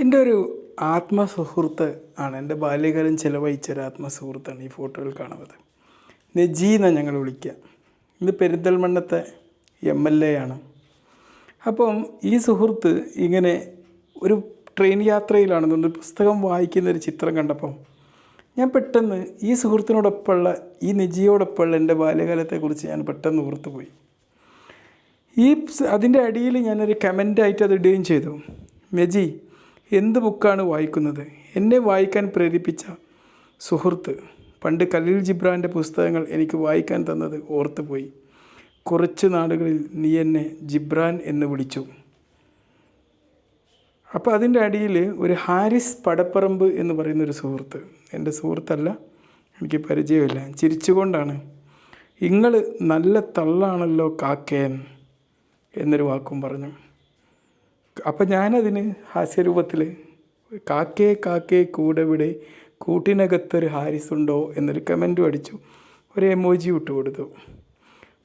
എന്റെ ഒരു ആത്മസുഹൃത്ത് ആണ്. എന്റെ ബാല്യകാലം ചിലവഴിച്ച ഒരു ആത്മസുഹൃത്താണ് ഈ ഫോട്ടോയിൽ കാണുന്നത്. നജീ എന്നാണ് ഞങ്ങൾ വിളിക്കുക ഇത് പെരിന്തൽമണ്ണത്തെ എം എൽ എ ആണ്. അപ്പം ഈ സുഹൃത്ത് ഇങ്ങനെ ഒരു ട്രെയിൻ യാത്രയിലാണെന്നുണ്ട് പുസ്തകം വായിക്കുന്ന ഒരു ചിത്രം കണ്ടപ്പം ഞാൻ പെട്ടെന്ന് ഈ സുഹൃത്തിനോടൊപ്പമുള്ള ഈ നിജിയോടൊപ്പമുള്ള എന്റെ ബാല്യകാലത്തെക്കുറിച്ച് ഞാൻ പെട്ടെന്ന് ഓർത്തുപോയി ഈ അതിന്റെ അടിയിൽ ഞാനൊരു കമന്റായിട്ട് അത് ഇടുകയും ചെയ്തു. മെജി എന്ത് ബുക്കാണ് വായിക്കുന്നത്? എന്നെ വായിക്കാൻ പ്രേരിപ്പിച്ച സുഹൃത്ത്. പണ്ട് കലീൽ ജിബ്രാന്റെ പുസ്തകങ്ങൾ എനിക്ക് വായിക്കാൻ തന്നത് ഓർത്തുപോയി കുറച്ച് നാളുകളിൽ നീ എന്നെ ജിബ്രാൻ എന്ന് വിളിച്ചു. അപ്പോൾ അതിന്റെ അടിയിൽ ഒരു ഹാരിസ് പടപ്പറമ്പ് എന്ന് പറയുന്ന ഒരു സുഹൃത്ത്. എന്റെ സുഹൃത്തല്ല എനിക്ക് പരിചയമില്ല. ചിരിച്ചുകൊണ്ടാണ്. നിങ്ങൾ നല്ല തള്ളാണല്ലോ കാക്കേൻ എന്നൊരു വാക്കും പറഞ്ഞു. അപ്പം ഞാനതിന് ഹാസ്യരൂപത്തിൽ കാക്കേ കാക്കേ കൂടെ വിടെ കൂട്ടിനകത്തൊരു ഹാരിസ് ഉണ്ടോ എന്നൊരു കമന്റും അടിച്ചു. ഒരു എമോജി വിട്ടു കൊടുത്തു.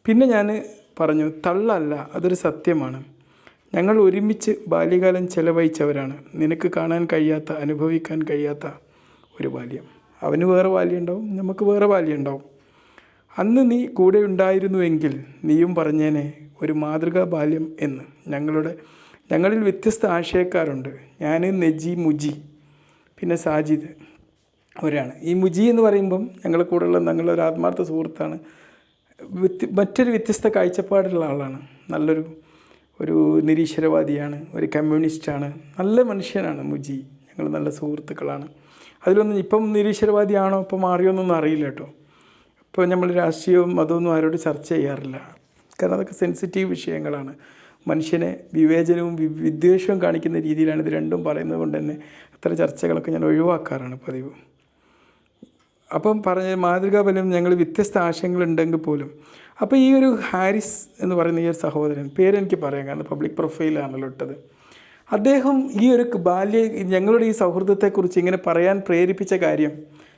പിന്നെ ഞാൻ പറഞ്ഞു തള്ളല്ല അതൊരു സത്യമാണ്. ഞങ്ങൾ ഒരുമിച്ച് ബാല്യകാലം ചെലവഴിച്ചവരാണ്. നിനക്ക് കാണാൻ കഴിയാത്ത അനുഭവിക്കാൻ കഴിയാത്ത ഒരു ബാല്യം. അവന് വേറെ ബാല്യം ഉണ്ടാവും നമുക്ക് വേറെ ബാല്യം ഉണ്ടാവും അന്ന് നീ കൂടെ ഉണ്ടായിരുന്നുവെങ്കിൽ നീയും പറഞ്ഞേനെ ഒരു മാതൃകാ ബാല്യം എന്ന് ഞങ്ങളുടെ ഞങ്ങളിൽ വ്യത്യസ്ത ആശയക്കാരുണ്ട്. ഞാൻ നെജി മുജി പിന്നെ സാജിദ് അവരാണ്. ഈ മുജി എന്ന് പറയുമ്പം ഞങ്ങളുടെ കൂടെയുള്ള ഞങ്ങളുടെ ഒരു ആത്മാർത്ഥ സുഹൃത്താണ്. മറ്റൊരു വ്യത്യസ്ത കാഴ്ചപ്പാടുള്ള ആളാണ്. നല്ലൊരു ഒരു നിരീശ്വരവാദിയാണ് ഒരു കമ്മ്യൂണിസ്റ്റാണ്. നല്ല മനുഷ്യനാണ് മുജി. ഞങ്ങൾ നല്ല സുഹൃത്തുക്കളാണ്. അതിലൊന്നും ഇപ്പം നിരീശ്വരവാദിയാണോ ഇപ്പം മാറിയോന്നൊന്നും അറിയില്ല കേട്ടോ. ഇപ്പോൾ നമ്മൾ രാഷ്ട്രീയവും അതൊന്നും ആരോട് ചർച്ച ചെയ്യാറില്ല. കാരണം അതൊക്കെ സെൻസിറ്റീവ് വിഷയങ്ങളാണ്. മനുഷ്യനെ വിവേചനവും വിദ്വേഷവും കാണിക്കുന്ന രീതിയിലാണ് ഇത് രണ്ടും പറയുന്നത് കൊണ്ട് തന്നെ അത്ര ചർച്ചകളൊക്കെ ഞാൻ ഒഴിവാക്കാറാണ് പതിവ്. അപ്പം പറഞ്ഞ മാതൃകാബലം ഞങ്ങൾ വ്യത്യസ്ത ആശയങ്ങളുണ്ടെങ്കിൽ പോലും. അപ്പോൾ ഈ ഒരു ഹാരിസ് എന്ന് പറയുന്ന ഈ ഒരു സഹോദരൻ പേരെനിക്ക് പറയാം കാരണം പബ്ലിക് പ്രൊഫൈലാണല്ലോ ഇട്ടത്. അദ്ദേഹം ഈ ഒരു ബാല്യ ഞങ്ങളുടെ ഈ സൗഹൃദത്തെക്കുറിച്ച് ഇങ്ങനെ പറയാൻ പ്രേരിപ്പിച്ച കാര്യം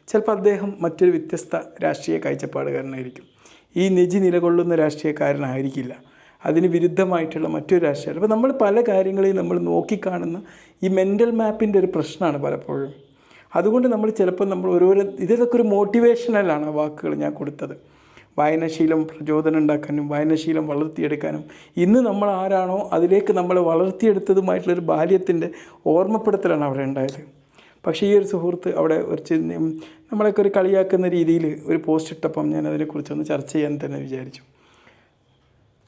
ചിലപ്പോൾ അദ്ദേഹം മറ്റൊരു വ്യത്യസ്ത രാഷ്ട്രീയ കാഴ്ചപ്പാടുകാരനായിരിക്കും. ഈ നെജി നിലകൊള്ളുന്ന രാഷ്ട്രീയക്കാരനായിരിക്കില്ല. അതിന് വിരുദ്ധമായിട്ടുള്ള മറ്റൊരു രാഷ്ട്രീയം അപ്പോൾ നമ്മൾ പല കാര്യങ്ങളെയും നമ്മൾ നോക്കിക്കാണുന്ന ഈ മെന്റൽ മാപ്പിന്റെ ഒരു പ്രശ്നമാണ് പലപ്പോഴും. അതുകൊണ്ട് നമ്മൾ ചിലപ്പോൾ നമ്മൾ ഓരോരോ ഇതൊക്കെ ഒരു മോട്ടിവേഷണലാണ് വാക്കുകൾ ഞാൻ കൊടുത്തത്. വായനാശീലം പ്രചോദനം ഉണ്ടാക്കാനും വായനാശീലം വളർത്തിയെടുക്കാനും. ഇന്ന് നമ്മൾ ആരാണോ അതിലേക്ക് നമ്മൾ വളർത്തിയെടുത്തതുമായിട്ടുള്ളൊരു ബാല്യത്തിന്റെ ഓർമ്മപ്പെടുത്തലാണ് അവിടെ ഉണ്ടായത്. പക്ഷേ ഈ ഒരു സുഹൃത്ത് അവിടെ ഒരു നമ്മളൊക്കെ ഒരു കളിയാക്കുന്ന രീതിയിൽ ഒരു പോസ്റ്റ് ഇട്ടപ്പം ഞാൻ അതിനെക്കുറിച്ചൊന്ന് ചർച്ച ചെയ്യാൻ തന്നെ വിചാരിച്ചു.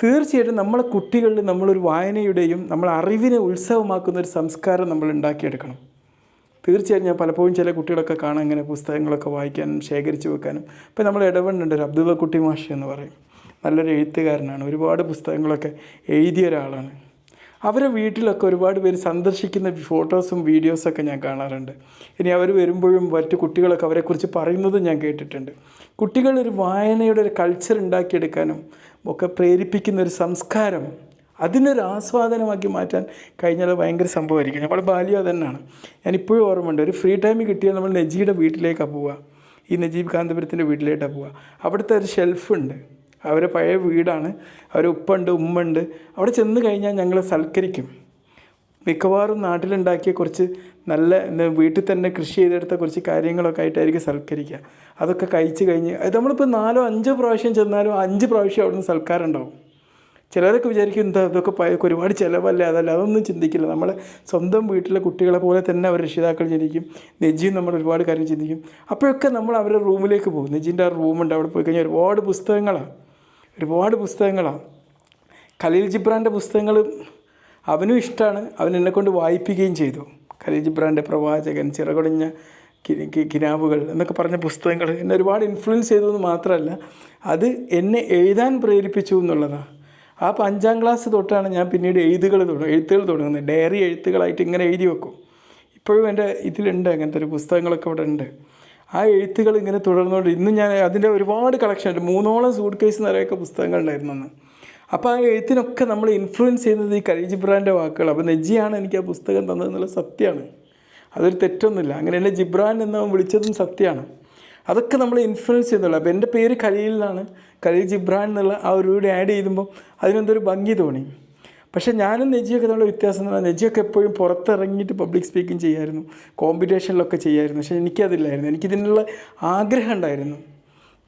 തീർച്ചയായിട്ടും നമ്മളെ കുട്ടികളിൽ നമ്മളൊരു വായനയുടെയും നമ്മൾ അറിവിനെ ഉത്സവമാക്കുന്ന ഒരു സംസ്കാരം നമ്മൾ ഉണ്ടാക്കിയെടുക്കണം. തീർച്ചയായും ഞാൻ പലപ്പോഴും ചില കുട്ടികളൊക്കെ കാണാൻ ഇങ്ങനെ പുസ്തകങ്ങളൊക്കെ വായിക്കാനും ശേഖരിച്ച് വെക്കാനും. ഇപ്പം നമ്മൾ ഇടപെടുന്നുണ്ട് ഒരു അബ്ദുള്ള കുട്ടി മാഷ് എന്ന് പറയും. നല്ലൊരു എഴുത്തുകാരനാണ്. ഒരുപാട് പുസ്തകങ്ങളൊക്കെ എഴുതിയ ഒരാളാണ്. അവരെ വീട്ടിലൊക്കെ ഒരുപാട് പേര് സന്ദർശിക്കുന്ന ഫോട്ടോസും വീഡിയോസൊക്കെ ഞാൻ കാണാറുണ്ട്. ഇനി അവർ വരുമ്പോഴും മറ്റു കുട്ടികളൊക്കെ അവരെക്കുറിച്ച് പറയുന്നതും ഞാൻ കേട്ടിട്ടുണ്ട്. കുട്ടികളൊരു വായനയുടെ ഒരു കൾച്ചർ ഉണ്ടാക്കിയെടുക്കാനും ഒക്കെ പ്രേരിപ്പിക്കുന്ന ഒരു സംസ്കാരം അതിനൊരു ആസ്വാദനമാക്കി മാറ്റാൻ കഴിഞ്ഞാൽ ഭയങ്കര സംഭവമായിരിക്കും. നമ്മുടെ ബാല്യം തന്നെയാണ് ഞാൻ ഇപ്പോഴും ഓർമ്മയുണ്ട്. ഒരു ഫ്രീ ടൈം കിട്ടിയാൽ നമ്മൾ നജീയുടെ വീട്ടിലേക്കാണ് പോവുക. ഈ നജീബ് കാന്തപുരത്തിന്റെ വീട്ടിലേക്കാണ് പോവുക. അവിടുത്തെ ഒരു ഷെൽഫുണ്ട് അവരെ പഴയ വീടാണ്. അവർ ഉപ്പുണ്ട് ഉമ്മുണ്ട് അവിടെ ചെന്ന് കഴിഞ്ഞാൽ ഞങ്ങളെ സൽക്കരിക്കും. മിക്കവാറും നാട്ടിലുണ്ടാക്കിയ കുറച്ച് നല്ല വീട്ടിൽ തന്നെ കൃഷി ചെയ്തെടുത്ത കുറച്ച് കാര്യങ്ങളൊക്കെ ആയിട്ടായിരിക്കും സൽക്കരിക്കുക. അതൊക്കെ കഴിച്ച് കഴിഞ്ഞ് അത് നമ്മളിപ്പോൾ നാലോ അഞ്ചോ പ്രാവശ്യം ചെന്നാലും അഞ്ച് പ്രാവശ്യം അവിടുന്ന് സൽക്കാരം ഉണ്ടാവും ചിലരൊക്കെ വിചാരിക്കും എന്താ ഇതൊക്കെ ഒരുപാട് ചിലവല്ലേ അതല്ല അതൊന്നും ചിന്തിക്കില്ല. നമ്മളെ സ്വന്തം വീട്ടിലെ കുട്ടികളെ പോലെ തന്നെ അവർ രക്ഷിതാക്കൾ ചിന്തിക്കും നെജിയും നമ്മൾ ഒരുപാട് കാര്യം ചിന്തിക്കും. അപ്പോഴൊക്കെ നമ്മൾ അവരുടെ റൂമിലേക്ക് പോകും. നെജിന്റെ ആ റൂമുണ്ട് അവിടെ പോയി കഴിഞ്ഞാൽ ഒരുപാട് പുസ്തകങ്ങളാണ്. ഒരുപാട് പുസ്തകങ്ങളാണ് ഖലീൽ ജിബ്രാന്റെ പുസ്തകങ്ങൾ അവനും ഇഷ്ടമാണ് അവൻ എന്നെ കൊണ്ട് വായിപ്പിക്കുകയും ചെയ്തു. ഖലീൽ ജിബ്രാന്റെ പ്രവാചകൻ ചിറകൊടിഞ്ഞ കിനാവുകൾ എന്നൊക്കെ പറഞ്ഞ പുസ്തകങ്ങൾ എന്നെ ഒരുപാട് ഇൻഫ്ലുവൻസ് ചെയ്തു എന്ന് മാത്രമല്ല അത് എന്നെ എഴുതാൻ പ്രേരിപ്പിച്ചു എന്നുള്ളതാണ് ആ അഞ്ചാം ക്ലാസ് തൊട്ടാണ് ഞാൻ പിന്നീട് എഴുതുകൾ തുടങ്ങും എഴുത്തുകൾ തുടങ്ങുന്നത്. ഡയറി എഴുത്തുകളായിട്ട് ഇങ്ങനെ എഴുതി വെക്കും. ഇപ്പോഴും എന്റെ ഇതിലുണ്ട് അങ്ങനത്തെ ഒരു പുസ്തകങ്ങളൊക്കെ ഇവിടെ ഉണ്ട് ആ എഴുത്തുകൾ ഇങ്ങനെ തുടർന്നുകൊണ്ട് ഇന്ന് ഞാൻ അതിന്റെ ഒരുപാട് കളക്ഷൻ ഉണ്ട്. മൂന്നോളം സൂട്ട് കേസ് നിറയൊക്കെ പുസ്തകങ്ങളുണ്ടായിരുന്നു അന്ന്. അപ്പോൾ ആ എഴുത്തിനൊക്കെ നമ്മൾ ഇൻഫ്ലുവൻസ് ചെയ്യുന്നത് ഈ കരീജ് ജിബ്രാന്റെ വാക്കുകൾ അപ്പോൾ നെജിയാണ് എനിക്ക് ആ പുസ്തകം തന്നതെന്നുള്ള സത്യമാണ്. അതൊരു തെറ്റൊന്നുമില്ല. അങ്ങനെ എന്നെ ജിബ്രാൻ എന്ന് വിളിച്ചതും സത്യമാണ്. അതൊക്കെ നമ്മൾ ഇൻഫ്ലുവൻസ് ചെയ്യുന്നുള്ളൂ അപ്പോൾ എന്റെ പേര് എന്നാണ് ഖലീൽ ജിബ്രാൻ എന്നുള്ള ആ ഒരു കൂടി ആഡ് ചെയ്യുമ്പോൾ അതിനെന്തൊരു ഭംഗി തോന്നി. പക്ഷേ ഞാനും നെജിയൊക്കെ തമ്മിലുള്ള വ്യത്യാസം എന്ന് പറഞ്ഞാൽ നെജിയൊക്കെ എപ്പോഴും പുറത്തിറങ്ങിയിട്ട് പബ്ലിക് സ്പീക്കിംഗ് ചെയ്യായിരുന്നു. കോമ്പറ്റീഷനിലൊക്കെ ചെയ്യായിരുന്നു. പക്ഷേ എനിക്കതില്ലായിരുന്നു. എനിക്കിതിനുള്ള ആഗ്രഹം ഉണ്ടായിരുന്നു.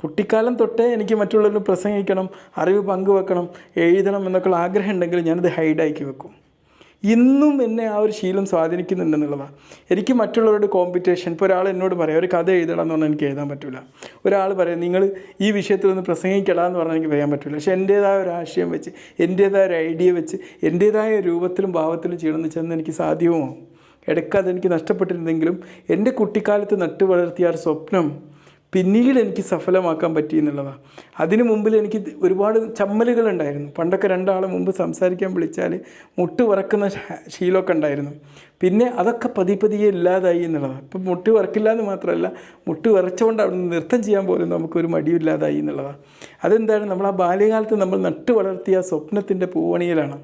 കുട്ടിക്കാലം തൊട്ടേ എനിക്ക് മറ്റുള്ളവരിൽ പ്രസംഗിക്കണം അറിവ് പങ്കുവെക്കണം എഴുതണം എന്നൊക്കെയുള്ള ആഗ്രഹം ഉണ്ടെങ്കിൽ ഞാനത് ഹൈഡാക്കി വെക്കും. ഇന്നും എന്നെ ആ ഒരു ശീലം സ്വാധീനിക്കുന്നുണ്ടെന്നുള്ളതാണ്. എനിക്ക് മറ്റുള്ളവരുടെ കോമ്പറ്റീഷൻ ഇപ്പോൾ ഒരാൾ എന്നോട് പറയാം ഒരു കഥ എഴുതണം എന്ന് പറഞ്ഞാൽ എനിക്ക് എഴുതാൻ പറ്റില്ല ഒരാൾ പറയാം നിങ്ങൾ ഈ വിഷയത്തിൽ ഒന്ന് പ്രസംഗിക്കടാ എന്ന് പറഞ്ഞാൽ എനിക്ക് പറയാൻ പറ്റില്ല പക്ഷേ എന്റേതായ ഒരു ആശയം വെച്ച് എന്റേതായ ഒരു ഐഡിയ വെച്ച് എന്റേതായ രൂപത്തിലും ഭാവത്തിലും ചെയ്യണമെന്ന് വെച്ചാൽ എനിക്ക് സാധ്യമോ ഇടയ്ക്ക് അതെനിക്ക് നഷ്ടപ്പെട്ടിരുന്നെങ്കിലും എന്റെ കുട്ടിക്കാലത്ത് നട്ടു വളർത്തിയ ആ സ്വപ്നം പിന്നീട് എനിക്ക് സഫലമാക്കാൻ പറ്റി എന്നുള്ളതാണ് അതിനു മുമ്പിൽ എനിക്ക് ഒരുപാട് ചമ്മലുകളുണ്ടായിരുന്നു. പണ്ടൊക്കെ രണ്ടാളെ മുമ്പ് സംസാരിക്കാൻ വിളിച്ചാൽ മുട്ട് വറക്കുന്ന ശീലമൊക്കെ ഉണ്ടായിരുന്നു. പിന്നെ അതൊക്കെ പതി പതിയെ ഇല്ലാതായി എന്നുള്ളതാണ് ഇപ്പം മുട്ട് വറക്കില്ല എന്ന് മാത്രമല്ല മുട്ട് വരച്ചുകൊണ്ട് അവിടെ നിന്ന് നൃത്തം ചെയ്യാൻ പോലും നമുക്കൊരു മടിയില്ലാതായി എന്നുള്ളതാണ് അതെന്താണ്? നമ്മൾ ആ ബാല്യകാലത്ത് നമ്മൾ നട്ടു വളർത്തിയ സ്വപ്നത്തിന്റെ പൂവണിയിലാണ്.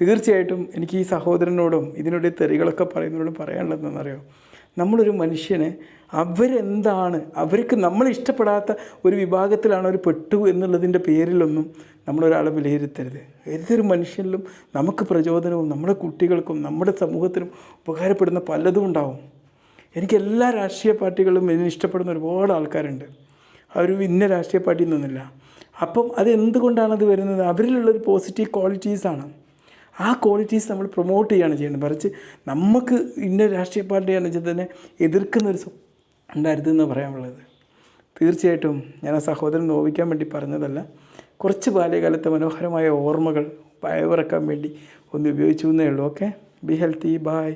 തീർച്ചയായിട്ടും എനിക്ക് ഈ സഹോദരനോടും ഇതിനോട് തെറികളൊക്കെ പറയുന്നതിനോടും പറയാനുള്ളതെന്നറിയോ നമ്മളൊരു മനുഷ്യനെ അവരെന്താണ്? അവർക്ക് നമ്മൾ ഇഷ്ടപ്പെടാത്ത ഒരു വിഭാഗത്തിലാണ് അവർ പെട്ടു എന്നുള്ളതിന്റെ പേരിലൊന്നും നമ്മളൊരാളെ വിലയിരുത്തരുത്. ഏതൊരു മനുഷ്യനിലും നമുക്ക് പ്രചോദനവും നമ്മുടെ കുട്ടികൾക്കും നമ്മുടെ സമൂഹത്തിനും ഉപകാരപ്പെടുന്ന പലതും ഉണ്ടാവും. എനിക്ക് എല്ലാ രാഷ്ട്രീയ പാർട്ടികളും എന്നെ ഇഷ്ടപ്പെടുന്ന ഒരുപാട് ആൾക്കാരുണ്ട്. അവർ ഇന്ന രാഷ്ട്രീയ പാർട്ടിയിൽ നിന്നില്ല. അപ്പം അത് എന്തുകൊണ്ടാണ് അത് വരുന്നത്? അവരിലുള്ളൊരു പോസിറ്റീവ് ക്വാളിറ്റീസാണ് ആ ക്വാളിറ്റീസ് നമ്മൾ പ്രൊമോട്ട് ചെയ്യുകയാണ് ചെയ്യുന്നത്. മറിച്ച് നമുക്ക് ഇന്ന രാഷ്ട്രീയ പാർട്ടിയാണെന്ന് വെച്ചാൽ തന്നെ എതിർക്കുന്ന ഒരു എന്ന് ഉണ്ടായിരുന്നെന്ന് പറയാനുള്ളത്. തീർച്ചയായിട്ടും ഞാൻ ആ സഹോദരൻ നോവിക്കാൻ വേണ്ടി പറഞ്ഞതല്ല കുറച്ച് ബാല്യകാലത്തെ മനോഹരമായ ഓർമ്മകൾ പയവിറക്കാൻ വേണ്ടി ഒന്ന് ഉപയോഗിച്ചു എന്നേ ഉള്ളൂ. Okay be healthy bye